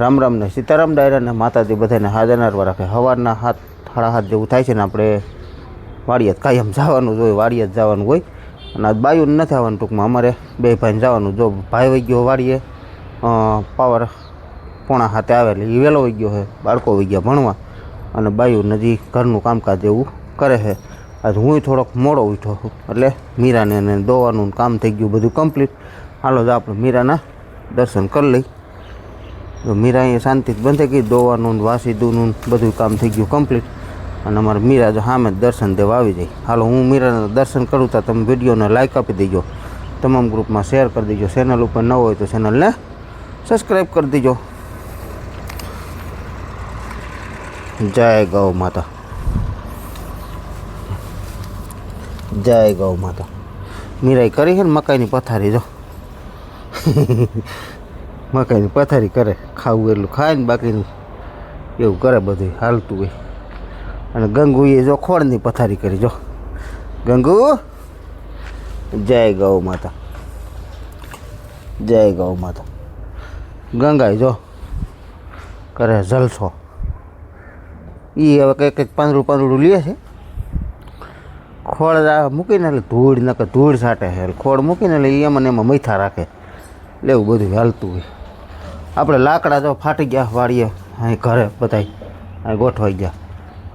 રામ રામને સીતારામ ડાયરાને માતાજી બધાને હાજરનાર રાખે. હવારના હાથ સાડા હાથ જેવું થાય છે ને આપણે વાડિયાત કાયમ જવાનું જ હોય વાડિયાત જવાનું હોય. અને બાયું નથી આવવાનું ટૂંકમાં. અમારે બે ભાઈને જવાનું. જો ભાઈ વહી ગયો વાડીએ પાવર પોણા હાથે આવે એટલે એ વહેલો વહી ગયો છે બાળકો વહી ગયા ભણવા. અને બાયું નજી ઘરનું કામકાજ એવું કરે છે આજે હું થોડોક મોડો ઉઠ્યો છું. એટલે મીરાને દોવાનું કામ થઈ ગયું બધું કમ્પ્લીટ હાલો તો આપણે મીરાના દર્શન કરી લઈ. તો મીરા અહીંયા શાંતિથી બંધ થઈ ગઈ. દોવાનું વાસી દૂનું બધું કામ થઈ ગયું કમ્પ્લીટ અને અમારે મીરા જો સામે દર્શન દેવા આવી જાય. હાલો, હું મીરાના દર્શન કરું તો તમે વિડીયોને લાઇક આપી દેજો. તમામ ગ્રુપમાં શેર કરી દેજો. ચેનલ ઉપર ન હોય તો ચેનલને સબસ્ક્રાઈબ કરી દેજો. જય ગૌ માતા. જય ગૌ માતા. મીરાઈ કરી છે ને મકાઈની પથારી, જો. મકાઈની પથારી કરે, ખાવું એટલું ખાય ને બાકીનું એવું કરે બધું હાલતું હોય. અને ગંગુએ જો ખોળની પથારી કરી, જો. ગંગુ? જય ગૌ માતા. જય ગૌ માતા. ગંગાઈ જો કરે જલસો. એ હવે કંઈક કંઈક પાંદડું પાંદડું લે છે. ખોળ મૂકીને એટલે ધૂળ, નકર ધૂળ છાંટે છે. ખોળ મૂકીને એટલે એ ને એમાં મૈથા રાખે. એટલે એવું બધું હાલતું હોય. આપણે લાકડા તો ફાટી ગયા વાળીએ. અહીં ઘરે બધાય. અહીં ગોઠવાઈ ગયા.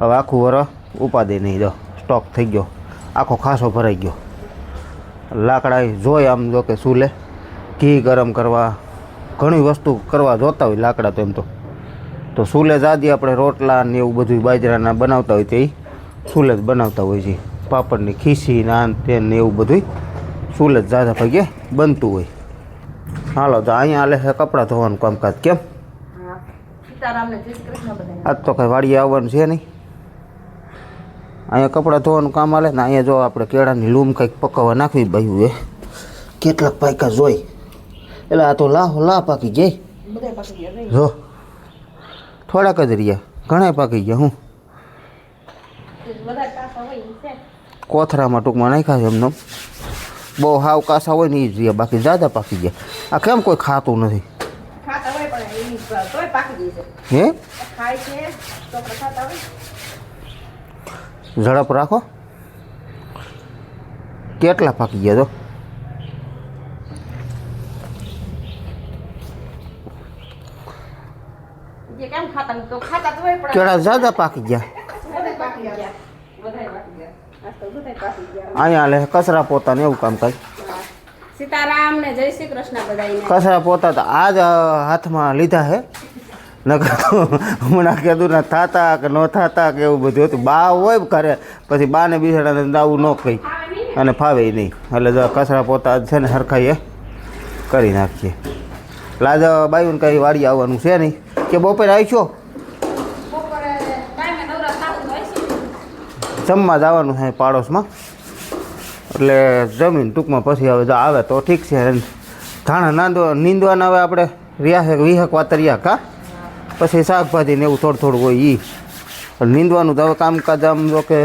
હવે આખું વર ઉપાદી નહીં દો સ્ટોક થઈ ગયો. આખો ખાસો ભરાઈ ગયો. લાકડા જોઈ આમ જો કે સૂલે ઘી ગરમ કરવા. ઘણી વસ્તુ કરવા જોતા હોય લાકડા તો એમ તો. તો સૂલે જાદી આપણે રોટલા ને એવું બધું બાજરાના બનાવતા હોય તે ઈ જ બનાવતા હોય છે. પાપડની ખીસી નાન તેન ને એવું બધું સુલે જ જાદા ભાગે બનતું હોય. હાલો તો અહીંયા છે કપડાં ધોવાનું કામકાજ કેમ? આજ તો કઈ વાડીએ આવવાનું છે નહીં. અહીંયા કપડાં ધોવાનું કામ આલે ને અહીંયા જો આપણે કેળાની લૂમ કંઈક પકવવા નાખવી ભાઈ એ કેટલાક પાયકા જોઈ. એટલે આ તો લાહ લાહ પાકી ગઈ જો થોડાક જ રહ્યા. ઘણા પાકી ગયા હું. કોથરામાં ટૂંકમાં નાખ્યા છે એમનો. બહુ હાવ કાસા હોય ને એ જ રહ્યા બાકી જાદા પાકી ગયા. આ કેમ કોઈ ખાતું નથી? ખાતા હોય પણ ઈ તોય પાકી જાય છે. હે? ખાય છે છોકરા ખાતા હોય. ઝડપ રાખો. કેટલા પાકી ગયા તો? જે કેમ ખાતા નથી તો ખાતા તો હોય પણ કેળા જ્યાદા પાકી ગયા? બધા પાકી ગયા. બધાય પાકી ગયા. આજ તો બધાય પાકી ગયા. અહીંયા લે કચરા પોતાને એવું કામ હા. સીતારામ ને જય શ્રી કૃષ્ણ બધાય કસરા પોતા તો આ જ હાથમાં લીધા હે. નકર હમણાં કીધું ને થાતા કે ન થાતા કે એવું બધું હતું. બા હોય ઘરે પછી બાને બિસાડાને દાવું ન કહી અને ફાવે નહીં. એટલે જો કચરા પોતા છે ને સરખાઈએ કરી નાખીએ. લાજ બાયું કંઈ વાડી આવવાનું છે નહીં? કે બપોરે આવીશો? જમવા જવાનું છે પાડોશમાં? એટલે જમીન ટૂંકમાં પછી હવે જો આવે તો ઠીક છે. ધાણા નાંદવા નીંદવાના હવે આપણે રહ્યા વિહક વાતરિયા કા? પછી શાકભાજી ને એવું થોડું થોડું હોય એ નીંદવાનું તો હવે કામકાજ આમ જો કે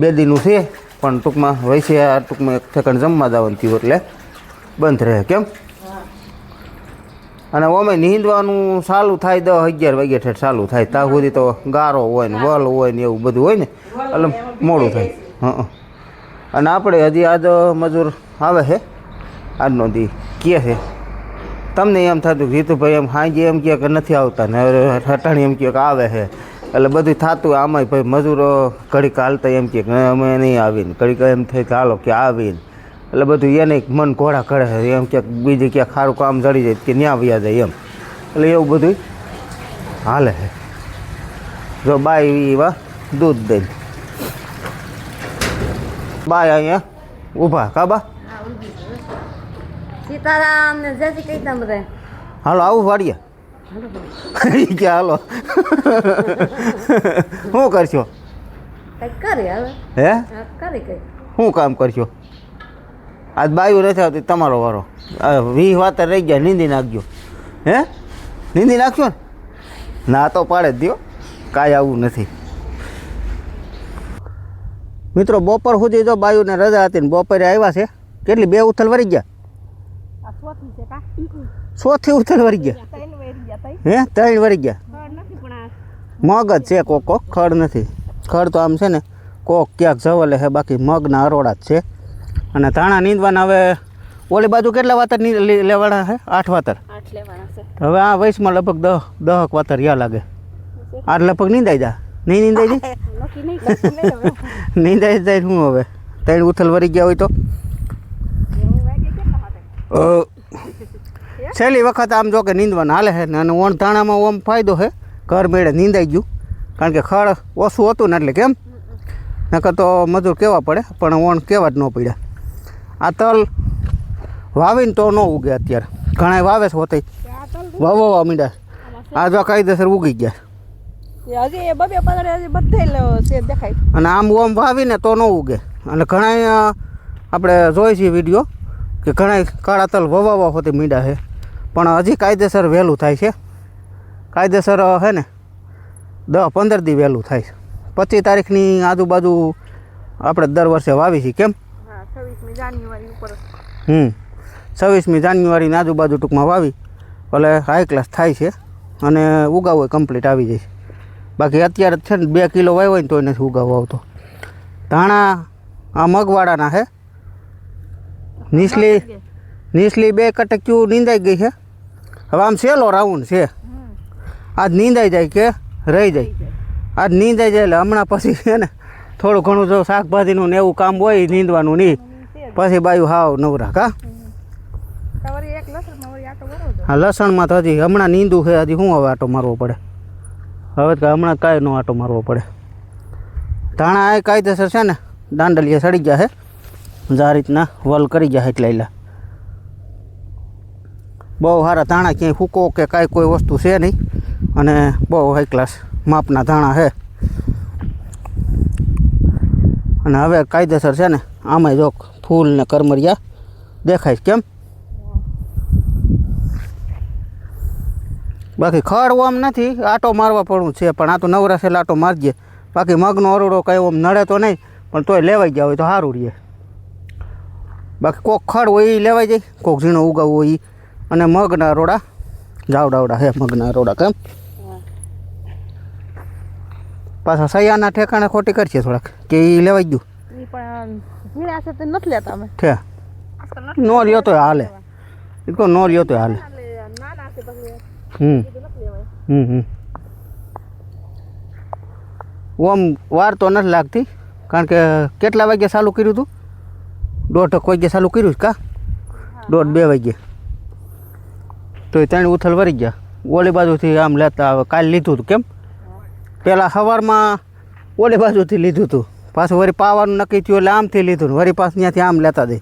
બે દીનું છે, પણ ટૂંકમાં વૈસે ટૂંકમાં એક ઠેકાણ જમવા જવાનું થયું એટલે બંધ રહે. કેમ? અને ઓમે નીંદવાનું સારું થાય દસ અગિયાર વાગ્યા ઠેઠ ચાલુ થાય. ત્યાં સુધી તો ગારો હોય ને, વલ હોય ને એવું બધું હોય ને, એટલે મોડું થાય. હં. અને આપણે હજી આજ મજૂર આવે છે. આજનો દી કહે છે. તમને એમ થતું જીતુભાઈ એમ હાંજે એમ કહે કે નથી આવતા ને હટાણી એમ કહે કે આવે છે. એટલે બધું થતું આમાંય ભાઈ મજૂરો ઘડીક હાલતા એમ કે અમે નહીં આવીને. ઘડીક એમ કે હાલો, કે આવીને. એટલે બધું એને મન ઘોડા કરે છે. એમ કે બીજે ક્યાંક સારું કામ જડી જાય કે ન્યા વ્યા જાય એમ. એટલે એવું બધું હાલે છે. જો બાય એવા દૂધ દઈને. બાય અહીંયા. ઊભા કાબા સીતારામ ને જય શ્રી કૃષ્ણ બધાય. હાલો આવું વાડીએ. કે હાલો. શું કરશો? હે? શું કામ કરશો? આજ બાયું નથી આવતી તમારો વારો. વી વીસ વાત રહી ગયા નીંદી નાખજો. હે? નીંદી નાખશો ને? ના તો પાડે જ દ્યો. કાંઈ આવું નથી. મિત્રો બપોર સુધી જો બાયુને રજા હતી ને બપોરે આવ્યા છે કેટલી બે ઉથલ વરી ગયા? સોથી ઉથલ વરી ગયા? હે ત્રણ વરી ગયા? મગ જ છે કોક કોક. ખડ નથી. ખડ તો આમ છે ને કોક ક્યાંક જવલે છે બાકી મગના અરોડા જ છે. અને ધાણા નીંદવાના હવે ઓલી બાજુ કેટલા વાતર લેવાના છે? આઠ વાતર. હવે આ વયસમાં લગભગ દહ દહક વાતર યા લાગે. આઠ લગભગ નીંદાઈ જા. નહીં નીંદાઈ જાય નહીં લઈ જાય શું હવે? ત્રણ ઉથલ વરી ગયા હોય તો? છેલ્લી વખત આમ જો કે નીંદવાનું હાલે છે ને અને ઓણ ધાણામાં ઓમ ફાયદો છે ઘર મેળે નીંદાઈ ગયું. કારણ કે ખડ ઓછું હતું ને એટલે કેમ? નકર તો મજૂર કેવા પડે પણ ઓણ કેવા જ ન પડ્યા. આ તલ વાવીને તો ન ઉગે અત્યારે. ઘણા વાવે છે હોતે. વાવવા મીડા આ જો કાયદેસર ઉગી ગયા. હજી એ બબે પદરે હજી બધે છે દેખાય. અને આમ ઓમ વાવીને તો ન ઉગે. અને ઘણા આપણે જોઈ છીએ વીડિયો કે ઘણા કાળા તલ વવાવા હોતી મીંડા છે. પણ હજી કાયદેસર વહેલું થાય છે. કાયદેસર છે ને દસ પંદર દી વહેલું થાય છે. પચીસ તારીખની આજુબાજુ આપણે દર વર્ષે વાવી છીએ. કેમ? હા જાન્યુઆરી ઉપર. હમ. છવ્વીસમી જાન્યુઆરીની આજુબાજુ ટૂંકમાં વાવી. એટલે હાઈ ક્લાસ થાય છે. અને ઉગાવો કમ્પ્લીટ આવી જાય છે. બાકી અત્યારે છે ને બે કિલો વાવ્યો હોય ને તોય નથી ઉગાવો આવતો. ધાણા આ મગવાડાના છે નીસલી નીસલી બે. કટક્યું નીંદાઈ ગઈ છે હવે આમ સેલો રાઉન્ડ છે. આજ નીંદાઈ જાય કે રહી જાય. આજ નીંદાઈ જાય એટલે હમણાં પછી છે ને થોડું ઘણું જો શાકભાજીનું ને એવું કામ હોય નીંદવાનું નહીં. પછી બાયું હાવ નવરા કા? હા લસણમાં તો હજી હમણાં નીંદું છે હજી શું હવે આટો મારવો પડે? હવે તો હમણાં કાંઈ નો આટો મારવો પડે. ધાણા એ કાયદેસર છે ને દાંડલીએ સડી ગયા છે આ રીતના વલ કરી ગયા એટલે એલા બહુ સારા ધાણા ક્યાંય ફૂકો કે કાંઈ કોઈ વસ્તુ છે નહીં. અને બહુ હાઈ ક્લાસ માપના ધાણા છે અને હવે કાયદેસર છે ને, આમાંય જો ફૂલ ને કરમરિયા દેખાય કેમ? બાકી ખડ ઓમ નથી આટો મારવા પડવું છે પણ આ તો નવરા છે આટો મારજે. બાકી મગનો અરોડો કંઈ ઓમ નડે તો નહીં પણ તોય લેવાઈ ગયા હોય તો સારું રહે. બાકી કોક ખડ હોય એ લેવાઈ જાય કોક ઝીણો ઉગાવવું હોય ઈ. અને મગના અરોડા જાવડાવડા હે મગના અરોડા કેમ? પાછા સૈયાના ઠેકાણે ખોટી કરશે થોડાક કે એ લેવાઈ ગયું. પણ તે નથી લેતા અમે. ઠે. નો રહ્યો તોય હાલે. એ તો નો રહ્યો તોય હાલે. હમ. હમ હમ. ઓમ વાર તો નથી લાગતી કારણ કે કેટલા વાગ્યે ચાલુ કર્યું હતું દોઢ વાગ્યે ચાલુ કર્યું કા? દોઢ બે વાગ્યે તો એ ત્રણ ઉથલ વરી ગયા. ઓલી બાજુથી આમ લેતા હવે કાલે લીધું હતું કેમ? પહેલાં સવારમાં ઓલી બાજુથી લીધું હતું પાછું વળી પાવાનું નક્કી થયું એટલે આમથી લીધું ને વળી પાછું ત્યાંથી આમ લેતા દે.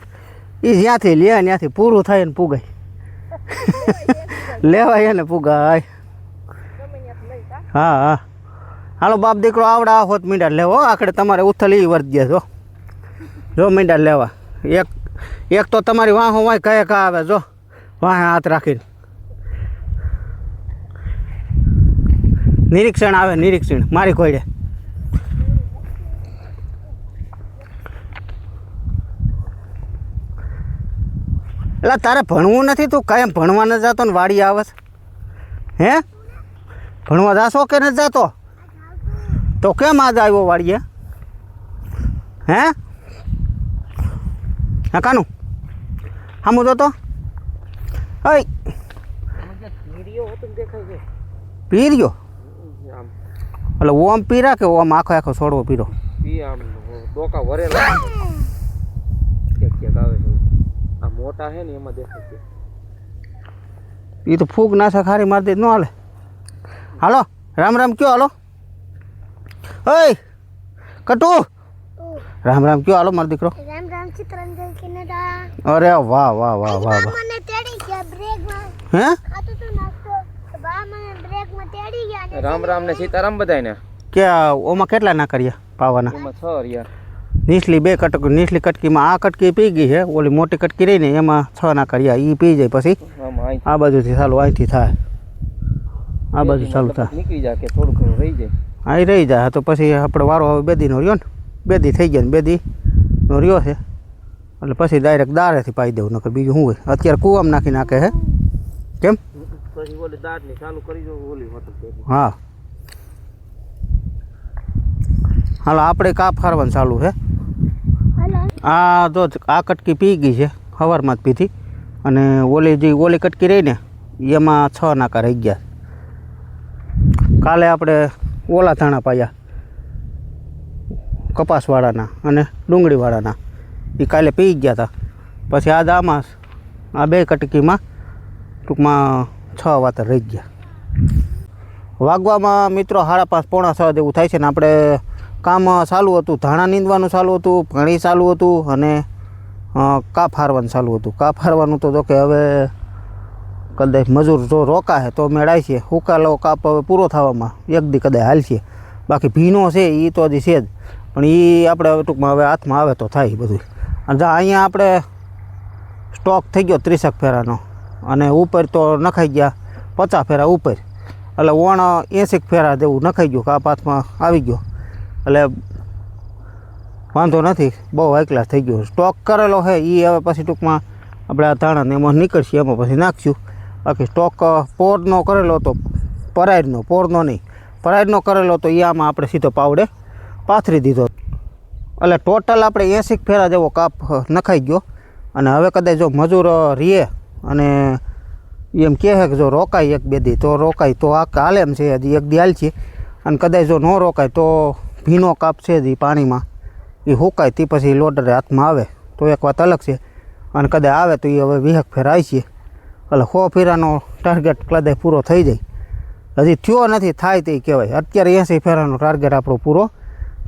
એ જ્યાંથી લે ત્યાંથી પૂરું થાય ને પુગાય. લેવાય ને પુગાય. હા હા. હાલો બાપ દીકરો, આવડા હોત મીંડા લેવો આખડે તમારે ઉથલ ઈ વર્ત જો. જો મીંડા લેવા. એક એક તો તમારી વાહો વાંહ કહે કા આવે, જો. વાહે હાથ રાખીને. નિરીક્ષણ આવે, નિરીક્ષણ. મારી કોઈડે એટલે તારે ભણવું નથી? તું કાંઈ ભણવા ન જતો ને વાડી આવે છે? હે? ભણવા જાશો કે નથી જતો? તો કેમ આજ આવ્યો વાડીએ? હે? હા, કાનું. હા જોતો. તો પી પીર્યો? એટલે ઓમ પીરા કે ઓમ આખો આખો છોડવો પીરો ડોકા ક્યાંક ક્યાંક આવે છે આ મોટા છે ને એમાં દેખાય છે. એ તો ફૂગ નાસા ખારી મારતી ન હાલે. હાલો રામ રામ કયો હાલો? ઓય કટુ. રામ રામ કયો હાલો મારો દીકરો? રામ રામ ચિત્રંજન કેનેડા. અરે વાહ વાહ વાહ વાહ વાહ. મને તેડી ગયા બ્રેકમાં હે? આ તો નાસ્તો બા મને બ્રેકમાં તેડી ગયા રામ રામ ને સીતારામ બધાય ને કે ઓમાં કેટલા ના કર્યા પાવાના? ઓમાં છ રિયા નીચલી બે કટકી નીચલી કટકીમાં આ કટકી પી ગઈ છે ઓલી મોટી કટકી રહી ને એમાં છ ના કર્યા એ પી જાય પછી આમ અહીં આ બાજુથી ચાલુ અહીંથી થાય આ બાજુ ચાલુ થાય નીકળી જાય કે થોડું ઘણું રહી જાય। અહીં રહી જાય તો પછી આપણે વારો હવે બેદીનો રહ્યો ને બેદી થઈ ગયા ને બેદીનો રહ્યો છે. એટલે પછી ડાયરેક્ટ દારેથી પાઈ દેવું નકર બીજું શું હોય? અત્યારે કૂવામાં નાખી નાખે છે કેમ? પછી પછી ઓલી દાંતની ચાલુ કરી દો ઓલી હોટલ હા. હાલો આપણે કાપ ફારવાનું ચાલુ છે હાલો આ તો આ કટકી પી ગઈ છે સવારમાં જ પીધી. અને ઓલી જે ઓલી કટકી રહી ને, એમાં છ નાકા રહી ગયા. કાલે આપણે ઓલા ધાણા પાયા, કપાસવાળાના અને ડુંગળીવાળાના. એ કાલે પી ગયા હતા પછી આ દામાં આ બે કટકીમાં ટૂંકમાં છ વાતર રહી ગયા. વાગવામાં મિત્રો સાડા પાંચ, પોણા છ જેવું થાય છે ને, આપણે કામ ચાલુ હતું. ધાણા નીંદવાનું ચાલુ હતું પાણી ચાલુ હતું અને કાપ હારવાનું ચાલુ હતું. કાપ હારવાનું તો કે હવે કદાચ મજૂર જો રોકાશે તો મેળાય છે. હુકાલો કાપ હવે પૂરો થવામાં. એક દી કદાચ હાલશે. બાકી ભીનો છે એ તો હજી છે જ. પણ એ આપણે હવે ટૂંકમાં હવે હાથમાં આવે તો થાય બધું. અને અહીંયા આપણે સ્ટોક થઈ ગયો ત્રીસેક ફેરાનો. અને ઉપર તો નખાઈ ગયા પચાસ ફેરા ઉપર. એટલે ઓણ એંસીક ફેરા જેવું નખાઈ ગયું. કાપ હાથમાં આવી ગયો. એટલે વાંધો નથી, બહુ એકલા થઈ ગયો. સ્ટોક કરેલો છે એ હવે પછી ટૂંકમાં આપણે આ ધાણાને એમાં નીકળશે, એમાં પછી નાખશું. બાકી સ્ટોક પોરનો કરેલો તો પરાયરનો પોરનો નહીં. પરાયરનો કરેલો તો એ આમાં આપણે સીધો પાવડે પાથરી દીધો. એટલે ટોટલ આપણે એંસી ફેરા જેવો કાપ નખાઈ ગયો. અને હવે કદાચ જો મજૂર રીએ અને એમ કહે છે કે જો રોકાય એક બે દી, તો રોકાય. તો આ હાલે એમ છે, હજી એક દી હાલ છે. અને કદાચ જો ન રોકાય તો ભીનો કાપ છે જે પાણીમાં. એ હુકાય તે પછી લોડરે હાથમાં આવે. તો એક વાત અલગ છે. અને કદાચ આવે તો એ હવે વિહક ફેરાય છે. એટલે સો ફેરાનો ટાર્ગેટ કદાચ પૂરો થઈ જાય. હજી થયો નથી, થાય તે કહેવાય. અત્યારે એંસી ફેરાનો ટાર્ગેટ આપણો પૂરો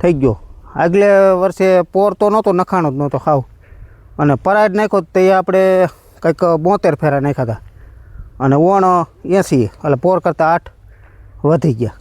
થઈ ગયો. આગલે વર્ષે પોર તો નહોતો, નખાણો જ નહોતો ખાવ. અને પરાડ નાખ્યો તો એ આપણે કંઈક બોતેર ફેરા નાખ્યા હતા. અને ઓણ એંસી એટલે પોર કરતાં આઠ વધી ગયા.